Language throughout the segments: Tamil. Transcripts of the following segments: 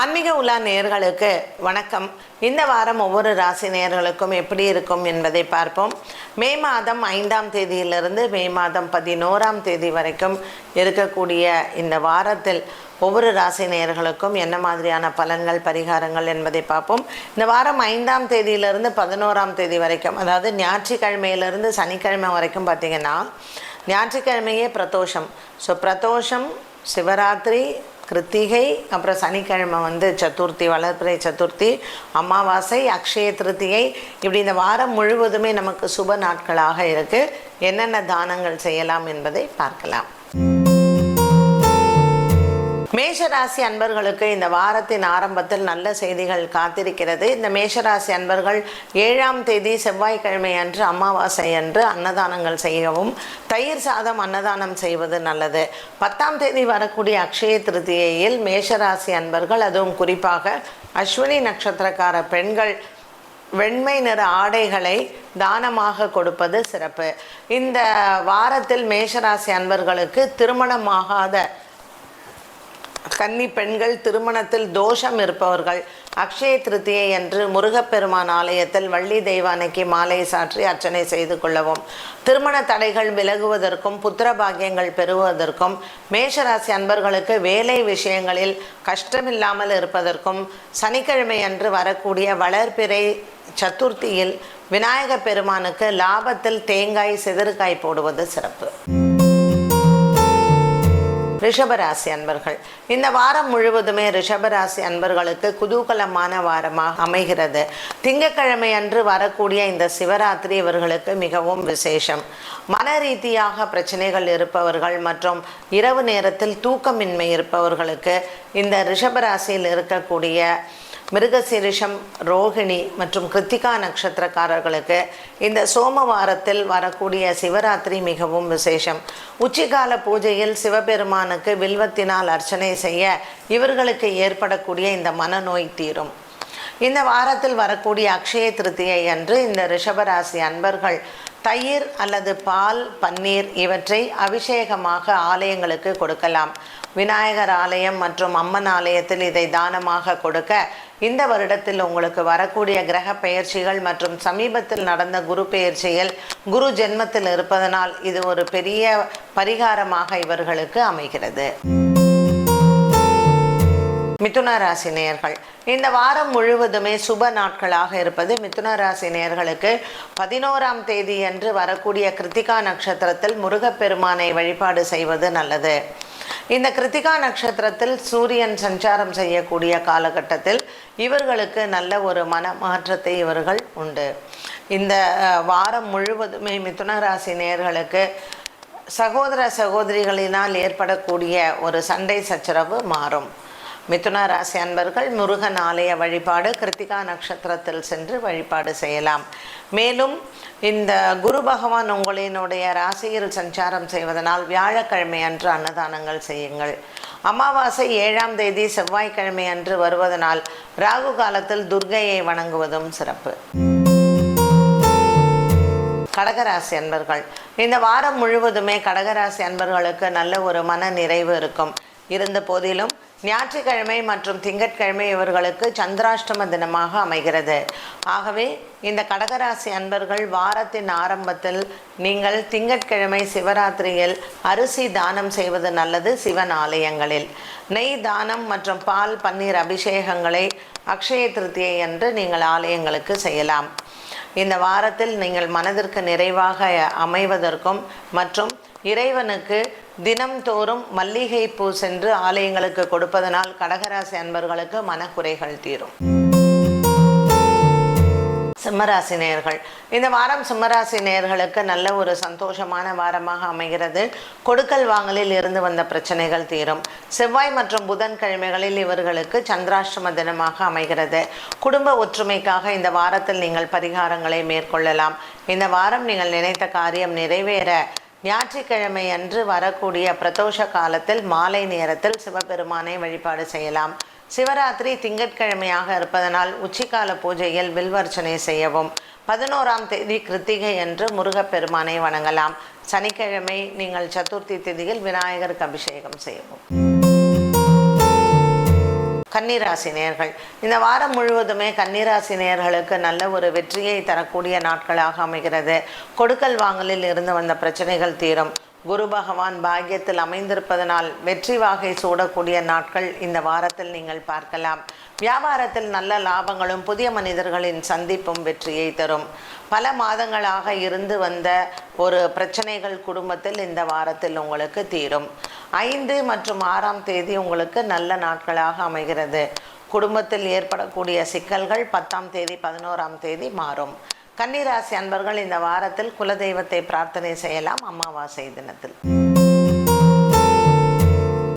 ஆன்மீக உலா நேயர்களுக்கு வணக்கம். இந்த வாரம் ஒவ்வொரு ராசி நேயர்களுக்கும் எப்படி இருக்கும் என்பதை பார்ப்போம். மே மாதம் ஐந்தாம் தேதியிலிருந்து மே மாதம் பதினோராம் தேதி வரைக்கும் இருக்கக்கூடிய இந்த வாரத்தில் ஒவ்வொரு ராசி நேயர்களுக்கும் என்ன மாதிரியான பலன்கள் பரிகாரங்கள் என்பதை பார்ப்போம். இந்த வாரம் ஐந்தாம் தேதியிலிருந்து பதினோராம் தேதி வரைக்கும் அதாவது ஞாயிற்றுக்கிழமையிலிருந்து சனிக்கிழமை வரைக்கும் பார்த்தீங்கன்னா ஞாயிற்றுக்கிழமையே பிரதோஷம். ஸோ பிரதோஷம் சிவராத்திரி கிருத்திகை அப்புறம் சனிக்கிழமை வந்து சதுர்த்தி வளர்பிறை சதுர்த்தி அமாவாசை அக்ஷய திருத்திகை. இப்படி இந்த வாரம் முழுவதுமே நமக்கு சுப நாட்களாக இருக்குது என்னென்ன தானங்கள் செய்யலாம் என்பதை பார்க்கலாம். மேஷராசி அன்பர்களுக்கு இந்த வாரத்தின் ஆரம்பத்தில் நல்ல செய்திகள் காத்திருக்கிறது. இந்த மேஷராசி அன்பர்கள் ஏழாம் தேதி செவ்வாய்க்கிழமை அன்று அமாவாசை அன்று அன்னதானங்கள் செய்யவும் தயிர் சாதம் அன்னதானம் செய்வது நல்லது. பத்தாம் தேதி வரக்கூடிய அக்ஷய திருத்தியையில் மேஷராசி அன்பர்கள் அதுவும் குறிப்பாக அஸ்வினி நட்சத்திரக்கார பெண்கள் வெண்மை நிற ஆடைகளை தானமாக கொடுப்பது சிறப்பு. இந்த வாரத்தில் மேஷராசி அன்பர்களுக்கு திருமணமாகாத கன்னி பெண்கள் திருமணத்தில் தோஷம் இருப்பவர்கள் அக்ஷய திருத்தியை என்று முருகப்பெருமான் ஆலயத்தில் வள்ளி தெய்வானைக்கு மாலை சாற்றி அர்ச்சனை செய்து கொள்ளவும். திருமண தடைகள் விலகுவதற்கும் புத்திர பாக்கியங்கள் பெறுவதற்கும் மேஷராசி அன்பர்களுக்கு வேலை விஷயங்களில் கஷ்டமில்லாமல் இருப்பதற்கும் சனிக்கிழமை அன்று வரக்கூடிய வளர்பிறை சதுர்த்தியில் விநாயக பெருமானுக்கு லாபத்தில் தேங்காய் சிதறுக்காய் போடுவது சிறப்பு. ரிஷபராசி அன்பர்கள். இந்த வாரம் முழுவதுமே ரிஷபராசி அன்பர்களுக்கு குதூகலமான வாரமாக அமைகிறது. திங்கட்கிழமை அன்று வரக்கூடிய இந்த சிவராத்திரி இவர்களுக்கு மிகவும் விசேஷம். மன ரீதியாக பிரச்சனைகள் இருப்பவர்கள் மற்றும் இரவு நேரத்தில் தூக்கமின்மை இருப்பவர்களுக்கு இந்த ரிஷபராசியில் இருக்கக்கூடிய மிருகசிரிஷம் ரோகிணி மற்றும் கிருத்திகா நட்சத்திரக்காரர்களுக்கு இந்த சோமவாரத்தில் வரக்கூடிய சிவராத்திரி மிகவும் விசேஷம். உச்சிகால பூஜையில் சிவபெருமானுக்கு வில்வத்தினால் அர்ச்சனை செய்ய இவர்களுக்கு ஏற்படக்கூடிய இந்த மனநோய் தீரும். இந்த வாரத்தில் வரக்கூடிய அக்ஷய திருத்தியை அன்று இந்த ரிஷபராசி அன்பர்கள் தயிர் அல்லது பால் பன்னீர் இவற்றை அபிஷேகமாக ஆலயங்களுக்கு கொடுக்கலாம். விநாயகர் ஆலயம் மற்றும் அம்மன் ஆலயத்தில் இதை தானமாக கொடுக்க இந்த வருடத்தில் உங்களுக்கு வரக்கூடிய கிரக பெயர்ச்சிகள் மற்றும் சமீபத்தில் நடந்த குரு பெயர்ச்சியில் குரு ஜென்மத்தில் இருப்பதனால் இது ஒரு பெரிய பரிகாரமாக இவர்களுக்கு அமைகிறது. மிதுன ராசி நேயர்கள் இந்த வாரம் முழுவதுமே சுப நாட்களாக இருப்பது மிதுன ராசி நேயர்களுக்கு பதினோராம் தேதி அன்று வரக்கூடிய கிருத்திகா நட்சத்திரத்தில் முருகப்பெருமானை வழிபாடு செய்வது நல்லது. இந்த கிருத்திகா நட்சத்திரத்தில் சூரியன் சஞ்சாரம் செய்யக்கூடிய காலகட்டத்தில் இவர்களுக்கு நல்ல ஒரு மன மாற்றத்தை இவர்கள் உண்டு. இந்த வாரம் முழுவதுமே மிதுன ராசி நேயர்களுக்கு சகோதர சகோதரிகளினால் ஏற்படக்கூடிய ஒரு சண்டை சச்சரவு மாறும். மிதுன ராசி அன்பர்கள் முருகன் ஆலய வழிபாடு கிருத்திகா நட்சத்திரத்தில் சென்று வழிபாடு செய்யலாம். மேலும் இந்த குரு பகவான் உங்களினுடைய ராசியில் சஞ்சாரம் செய்வதனால் வியாழக்கிழமை அன்று அன்னதானங்கள் செய்யுங்கள். அமாவாசை ஏழாம் தேதி செவ்வாய்க்கிழமை அன்று வருவதனால் ராகு காலத்தில் துர்கையை வணங்குவதும் சிறப்பு. கடகராசி அன்பர்கள் இந்த வாரம் முழுவதுமே கடகராசி அன்பர்களுக்கு நல்ல ஒரு மன நிறைவு இருக்கும். இருந்த போதிலும் ஞாயிற்றுக்கிழமை மற்றும் திங்கட்கிழமை இவர்களுக்கு சந்திராஷ்டம தினமாக அமைகிறது. ஆகவே இந்த கடகராசி அன்பர்கள் வாரத்தின் ஆரம்பத்தில் நீங்கள் திங்கட்கிழமை சிவராத்திரியில் அரிசி தானம் செய்வது நல்லது சிவன் ஆலயங்களில். நெய் தானம் மற்றும் பால் பன்னீர் அபிஷேகங்களை அக்ஷய திருத்தியை என்று நீங்கள் ஆலயங்களுக்கு செய்யலாம். இந்த வாரத்தில் நீங்கள் மனதிற்கு நிறைவாக அமைவதற்கும் மற்றும் இறைவனுக்கு தினம்தோறும் மல்லிகை பூ சென்று ஆலயங்களுக்கு கொடுப்பதனால் கடகராசி அன்பர்களுக்கு மனக்குறைகள் தீரும். சிம்மராசி நேயர்கள் இந்த வாரம் சிம்மராசி நேயர்களுக்கு நல்ல ஒரு சந்தோஷமான வாரமாக அமைகிறது. கொடுக்கல் வாங்கலில் இருந்து வந்த பிரச்சனைகள் தீரும். செவ்வாய் மற்றும் புதன் கிழமைகளில் இவர்களுக்கு சந்திராஷ்டம தினமாக அமைகிறது. குடும்ப ஒற்றுமைக்காக இந்த வாரத்தில் நீங்கள் பரிகாரங்களை மேற்கொள்ளலாம். இந்த வாரம் நீங்கள் நினைத்த காரியம் நிறைவேற. ஞாயிற்றுக்கிழமை அன்று வரக்கூடிய பிரதோஷ காலத்தில் மாலை நேரத்தில் சிவபெருமானை வழிபாடு செய்யலாம். சிவராத்திரி திங்கட்கிழமையாக இருப்பதனால் உச்சிக்கால பூஜையில் வில்வர்ச்சனை செய்யவும் பதினோராம் தேதி கிருத்திகை என்று முருகப்பெருமானை வணங்கலாம். சனிக்கிழமை நீங்கள் சதுர்த்தி திதியில் விநாயகருக்கு அபிஷேகம் செய்யவும். கன்னிராசி நேர்கள். இந்த வாரம் முழுவதுமே கன்னிராசி நேர்களுக்கு நல்ல ஒரு வெற்றியை தரக்கூடிய நாட்களாக அமைகிறது. கொடுக்கல் வாங்கலில் இருந்து வந்த பிரச்சனைகள் தீரும். குரு பகவான் பாக்கியத்தில் அமைந்திருப்பதனால் வெற்றி வாகை சூடக்கூடிய நாட்கள் இந்த வாரத்தில் நீங்கள் பார்க்கலாம். வியாபாரத்தில் நல்ல லாபங்களும் புதிய மனிதர்களின் சந்திப்பும் வெற்றியை தரும். பல மாதங்களாக இருந்து வந்த ஒரு பிரச்சனைகள் குடும்பத்தில் இந்த வாரத்தில் உங்களுக்கு தீரும். ஐந்து மற்றும் ஆறாம் தேதி உங்களுக்கு நல்ல நாட்களாக அமைகிறது. குடும்பத்தில் ஏற்படக்கூடிய சிக்கல்கள் பத்தாம் தேதி பதினோராம் தேதி மாறும். கன்னிராசி அன்பர்கள் இந்த வாரத்தில் குலதெய்வத்தை பிரார்த்தனை செய்யலாம். அமாவாசை தினத்தில்.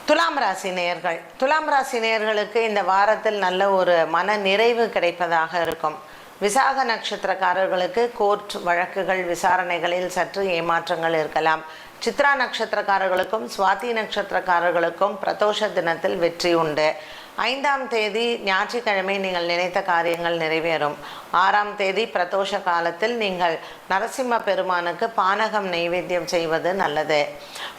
துலாம் ராசி நேயர்கள். துலாம் ராசி நேயர்களுக்கு இந்த வாரத்தில் நல்ல ஒரு மன நிறைவு கிடைப்பதாக இருக்கும். விசாக நட்சத்திரக்காரர்களுக்கு கோர்ட் வழக்குகள் விசாரணைகளில் சற்று ஏமாற்றங்கள் இருக்கலாம். சித்ரா நட்சத்திரக்காரர்களுக்கும் சுவாதி நட்சத்திரக்காரர்களுக்கும் பிரதோஷ தினத்தில் வெற்றி உண்டு. ஐந்தாம் தேதி ஞாயிற்றுக்கிழமை நீங்கள் நினைத்த காரியங்கள் நிறைவேறும். ஆறாம் தேதி பிரதோஷ காலத்தில் நீங்கள் நரசிம்ம பெருமானுக்கு பானகம் நைவேத்தியம் செய்வது நல்லது.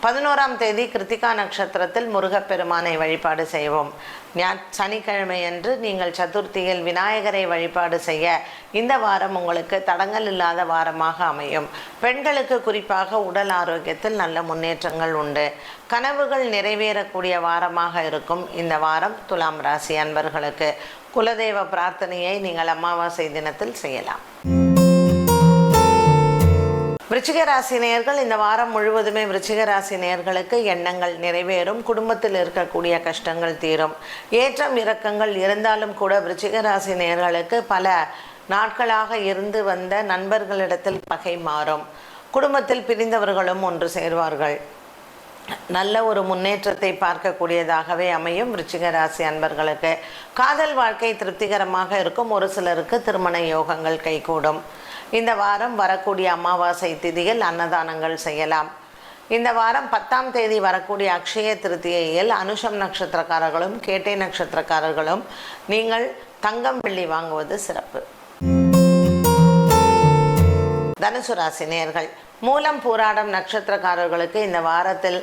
பதினோராம் தேதி கிருத்திகா நட்சத்திரத்தில் முருகப்பெருமானை வழிபாடு செய்வோம். ஞா சனிக்கிழமை அன்று நீங்கள் சதுர்த்தியில் விநாயகரை வழிபாடு செய்ய இந்த வாரம் உங்களுக்கு தடங்கள் இல்லாத வாரமாக அமையும். பெண்களுக்கு குறிப்பாக உடல் ஆரோக்கியத்தில் நல்ல முன்னேற்றங்கள் உண்டு. கனவுகள் நிறைவேறக்கூடிய வாரமாக இருக்கும். இந்த வாரம் துலாம் ராசி அன்பர்களுக்கு குலதெய்வ பிரார்த்தனையை நீங்கள் அமாவாசை தினத்தில் செய்யலாம். விருச்சிக ராசி நேர்கள் இந்த வாரம் முழுவதுமே விருச்சிக ராசி நேர்களுக்கு எண்ணங்கள் நிறைவேறும் குடும்பத்தில் இருக்கக்கூடிய கஷ்டங்கள் தீரும். ஏற்றம் இறக்கங்கள் இருந்தாலும் கூட விருச்சிக ராசி நேர்களுக்கு பல நாட்களாக இருந்து வந்த நண்பர்களிடத்தில் பகை மாறும். குடும்பத்தில் பிரிந்தவர்களும் ஒன்று சேர்வார்கள். நல்ல ஒரு முன்னேற்றத்தை பார்க்கக்கூடியதாகவே அமையும். விருச்சிக ராசி அன்பர்களுக்கு காதல் வாழ்க்கை திருப்திகரமாக இருக்கும். ஒரு சிலருக்கு திருமண யோகங்கள் கைகூடும். இந்த வாரம் வரக்கூடிய அமாவாசை திதியில் அன்னதானங்கள் செய்யலாம். இந்த வாரம் பத்தாம் தேதி வரக்கூடிய அக்ஷய திருத்தியையில் அனுஷம் நட்சத்திரக்காரர்களும் கேட்டை நட்சத்திரக்காரர்களும் நீங்கள் தங்கம் வெள்ளி வாங்குவது சிறப்பு. தனுசு ராசி நேர்கள் மூலம் போராடும் நட்சத்திரக்காரர்களுக்கு இந்த வாரத்தில்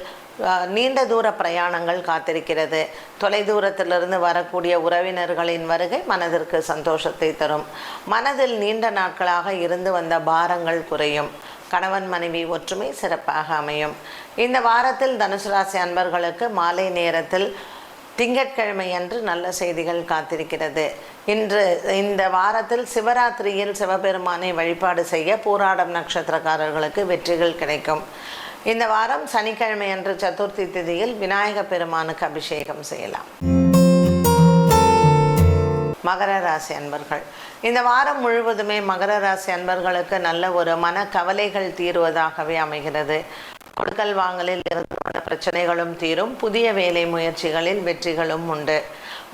நீண்ட தூர பிரயாணங்கள் காத்திருக்கிறது. தொலைதூரத்திலிருந்து வரக்கூடிய உறவினர்களின் வருகை மனதிற்கு சந்தோஷத்தை தரும். மனதில் நீண்ட நாட்களாக இருந்து வந்த பாரங்கள் குறையும். கணவன் மனைவி ஒற்றுமை சிறப்பாக அமையும். இந்த வாரத்தில் தனுசு ராசி அன்பர்களுக்கு மாலை நேரத்தில் திங்கட்கிழமை அன்று நல்ல செய்திகள் காத்திருக்கிறது. இன்று இந்த வாரத்தில் சிவராத்திரியில் சிவபெருமானை வழிபாடு செய்ய போராடம் நட்சத்திரக்காரர்களுக்கு வெற்றிகள் கிடைக்கும். இந்த வாரம் சனிக்கிழமை அன்று சதுர்த்தி திதியில் விநாயக பெருமானுக்கு அபிஷேகம் செய்யலாம். மகர ராசி அன்பர்கள் இந்த வாரம் முழுவதுமே மகர ராசி அன்பர்களுக்கு நல்ல ஒரு மன கவலைகள் தீருவதாகவே அமைகிறது. கொடுக்கல் வாங்கலில் இருந்து பிரச்சனைகளும் தீரும். புதிய வேலை முயற்சிகளில் வெற்றிகளும் உண்டு.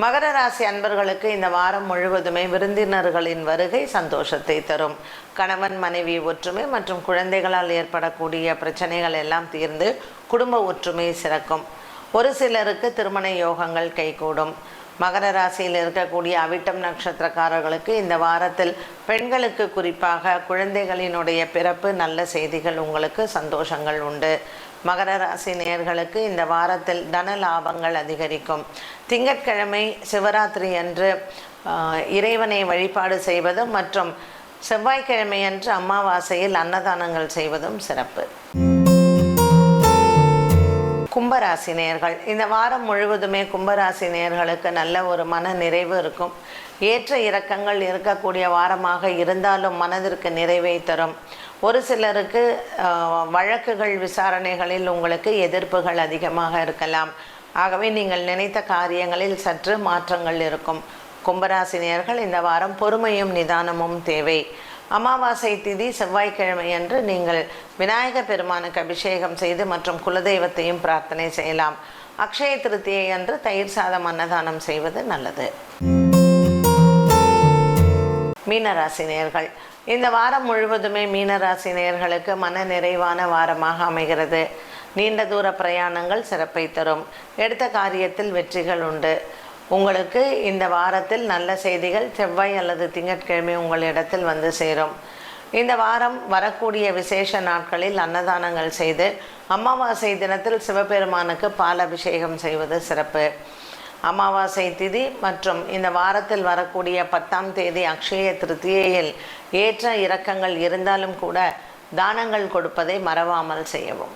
மகர ராசி அன்பர்களுக்கு இந்த வாரம் முழுவதுமே விருந்தினர்களின் வருகை சந்தோஷத்தை தரும். கணவன் மனைவி ஒற்றுமை மற்றும் குழந்தைகளால் ஏற்படக்கூடிய பிரச்சனைகள் எல்லாம் தீர்ந்து குடும்ப ஒற்றுமை சிறக்கும். ஒரு சிலருக்கு திருமண யோகங்கள் கைகூடும். மகர ராசியில் இருக்கக்கூடிய அவிட்டம் நட்சத்திரக்காரர்களுக்கு இந்த வாரத்தில் பெண்களுக்கு குறிப்பாக குழந்தைகளினுடைய பிறப்பு நல்ல செய்திகள் உங்களுக்கு சந்தோஷங்கள் உண்டு. மகர ராசி நேயர்களுக்கு இந்த வாரத்தில் தன லாபங்கள் அதிகரிக்கும். திங்கட்கிழமை சிவராத்திரி அன்று இறைவனை வழிபாடு செய்வதும் மற்றும் செவ்வாய்க்கிழமை அன்று அமாவாசையில் அன்னதானங்கள் செய்வதும் சிறப்பு. கும்பராசி நேர்கள். இந்த வாரம் முழுவதுமே கும்பராசி நேர்களுக்கு நல்ல ஒரு மன நிறைவு இருக்கும். ஏற்ற இறக்கங்கள் இருக்கக்கூடிய வாரமாக இருந்தாலும் மனதிற்கு நிறைவை தரும். ஒரு சிலருக்கு வழக்குகள் விசாரணைகளில் உங்களுக்கு எதிர்ப்புகள் அதிகமாக இருக்கலாம். ஆகவே நீங்கள் நினைத்த காரியங்களில் சற்று மாற்றங்கள் இருக்கும். கும்பராசினியர்கள் இந்த வாரம் பொறுமையும் நிதானமும் தேவை. அமாவாசை திதி செவ்வாய்க்கிழமை அன்று நீங்கள் விநாயக பெருமானுக்கு அபிஷேகம் செய்து மற்றும் குலதெய்வத்தையும் பிரார்த்தனை செய்யலாம். அக்ஷய திருத்தியை அன்று தயிர் சாதம் அன்னதானம் செய்வது நல்லது. மீனராசினியர்கள். இந்த வாரம் முழுவதுமே மீனராசி நேயர்களுக்கு மன நிறைவான வாரமாக அமைகிறது. நீண்ட தூர பிரயாணங்கள் சிறப்பை தரும். எடுத்த காரியத்தில் வெற்றிகள் உண்டு. உங்களுக்கு இந்த வாரத்தில் நல்ல செய்திகள் செவ்வாய் அல்லது திங்கட்கிழமை உங்களிடத்தில் வந்து சேரும். இந்த வாரம் வரக்கூடிய விசேஷ நாட்களில் அன்னதானங்கள் செய்து அமாவாசை தினத்தில் சிவபெருமானுக்கு பால் அபிஷேகம் செய்வது சிறப்பு. அமாவாசை திதி மற்றும் இந்த வாரத்தில் வரக்கூடிய பத்தாம் தேதி அக்ஷய திருத்தியையில் ஏற்ற இறக்கங்கள் இருந்தாலும் கூட தானங்கள் கொடுப்பதை மறவாமல் செய்யவும்.